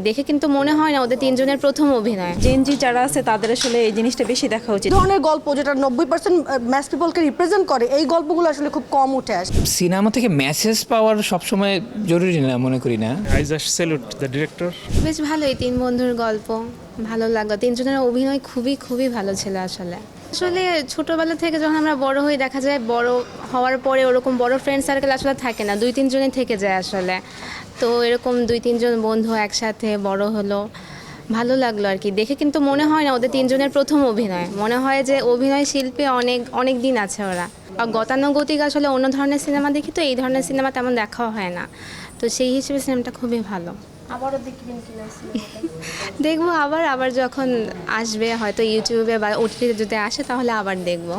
দেখে কিন্তু মনে হয় না ওদের তিনজনের প্রথম অভিনয়। জেনজি যারা আছে তাদের আসলে এই জিনিসটা বেশি দেখা উচিত। ধরনের গল্প যেটা নব্বই পার্সেন্ট ম্যাস পিপলকে রিপ্রেজেন্ট করে এই গল্পগুলো আসলে খুব কম উঠে আসে। সিনেমা থেকে মেসেজ পাওয়ার সবসময় জরুরি না মনে করি না। I just salute the director. বেশ ভালোই তিন বন্ধুর গল্প ভালো লাগল তিনজনের অভিনয় খুবই খুবই ভালো ছিল আসলে। আসলে ছোটবেলা থেকে যখন আমরা বড় হই, দেখা যায় বড় হওয়ার পরে ওরকম বড় ফ্রেন্ড সার্কেল আসলে থাকে না। দুই তিনজনই থেকে যায় আসলে। তো এরকম দুই তিনজন বন্ধু একসাথে বড় হলো, ভালো লাগল আর কি। দেখে কিন্তু মনে হয় না ওদের তিনজনের প্রথম অভিনয়। মনে হয় যে অভিনয় শিল্পে অনেক অনেক দিন আছে ওরা। আর গতানুগতিক আসলে অন্য ধরনের সিনেমা দেখি তো এই ধরনের সিনেমা তেমন দেখাও হয় না। তো সেই হিসেবে সিনেমাটা খুবই ভালো। দেখব আবার আবার যখন আসবে হয়তো ইউটিউবে বা ওটিটিতে যদি আসে তাহলে আবার দেখব।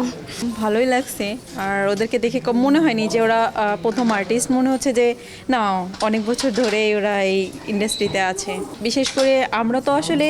ভালোই লাগছে। আর ওদেরকে দেখে কম মনে হয়নি যে ওরা প্রথম আর্টিস্ট মনে হচ্ছে যে না অনেক বছর ধরে ওরা এই ইন্ডাস্ট্রিতে আছে। বিশেষ করে আমরা তো আসলে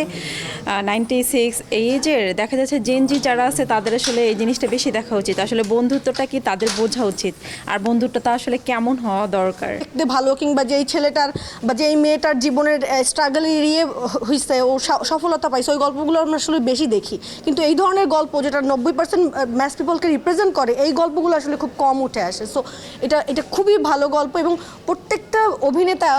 নাইনটি সিক্স এই এজের দেখা যাচ্ছে জেনজি যারা আছে তাদের আসলে এই জিনিসটা বেশি দেখা উচিত। আসলে বন্ধুত্বটা কি তাদের বোঝা উচিত? আর বন্ধুত্বটা আসলে কেমন হওয়া দরকার? ভালো কিংবা যেই ছেলেটার বা যেই মেয়েটার জীবনের স্ট্রাগল এড়িয়ে হয়েছে ও সফলতা পাইছে, ওই গল্পগুলো আমরা আসলে বেশি দেখি। কিন্তু এই ধরনের গল্প যেটা নব্বই পার্সেন্ট ম্যাস পিপলকে রিপ্রেজেন্ট করে, এই গল্পগুলো আসলে খুব কম উঠে আসে। সো এটা এটা খুবই ভালো গল্প এবং প্রত্যেকটা অভিনেতা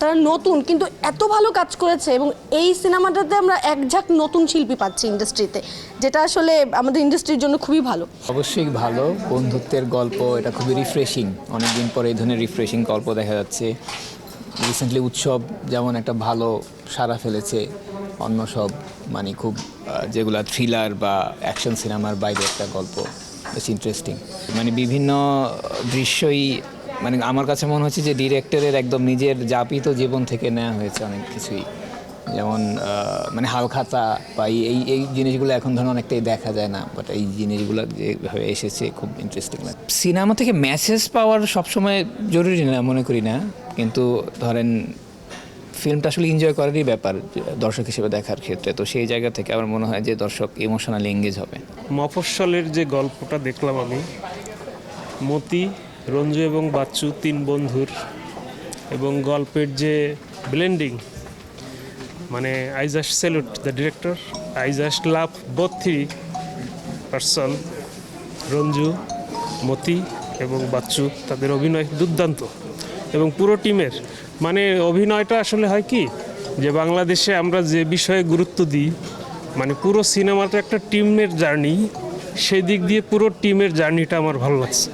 তারা নতুন, কিন্তু এত ভালো কাজ করেছে এবং এই সিনেমাটাতে আমরা একঝাক নতুন শিল্পী পাচ্ছি ইন্ডাস্ট্রিতে যেটা আসলে আমাদের ইন্ডাস্ট্রির জন্য খুবই ভালো। অবশ্যই ভালো, বন্ধুত্বের গল্প, এটা খুবই রিফ্রেশিং অনেকদিন পরে এই ধরনের রিফ্রেশিং গল্প দেখা যাচ্ছে। রিসেন্টলি উৎসব যেমন একটা ভালো সাড়া ফেলেছে, অন্য সব মানে খুব যেগুলো থ্রিলার বা অ্যাকশন সিনেমার বাইরে একটা গল্প বেশ ইন্টারেস্টিং মানে বিভিন্ন দৃশ্যই মানে আমার কাছে মনে হচ্ছে যে ডিরেক্টরের একদম নিজের যাপিত জীবন থেকে নেওয়া হয়েছে অনেক কিছুই। যেমন মানে হালখাতা বা এই এই- এই জিনিসগুলো এখন ধরুন অনেকটাই দেখা যায় না বাট এই জিনিসগুলো যেভাবে এসেছে খুব ইন্টারেস্টিং লাগে। সিনেমা থেকে মেসেজ পাওয়ার সবসময় জরুরি না মনে করি না। কিন্তু ধরেন ফিল্মটা আসলে এনজয় করারই ব্যাপার দর্শক হিসেবে দেখার ক্ষেত্রে। তো সেই জায়গা থেকে আমার মনে হয় যে দর্শক ইমোশনালি এঙ্গেজ হবে। মফস্বলের যে গল্পটা দেখলাম আমি মতি রঞ্জু এবং বাচ্চু তিন বন্ধুর এবং গল্পের যে ব্লেন্ডিং মানে I just salute the director I just love both three person Ranju, Moti এবং বাচ্চু, তাদের অভিনয় দুর্দান্ত। এবং পুরো টিমের মানে অভিনয়টা আসলে হয় কি, যে বাংলাদেশে আমরা যে বিষয়ে গুরুত্ব দিই মানে পুরো সিনেমাটা একটা টিমের জার্নি সেই দিক দিয়ে পুরো টিমের জার্নিটা আমার ভালো লাগছে।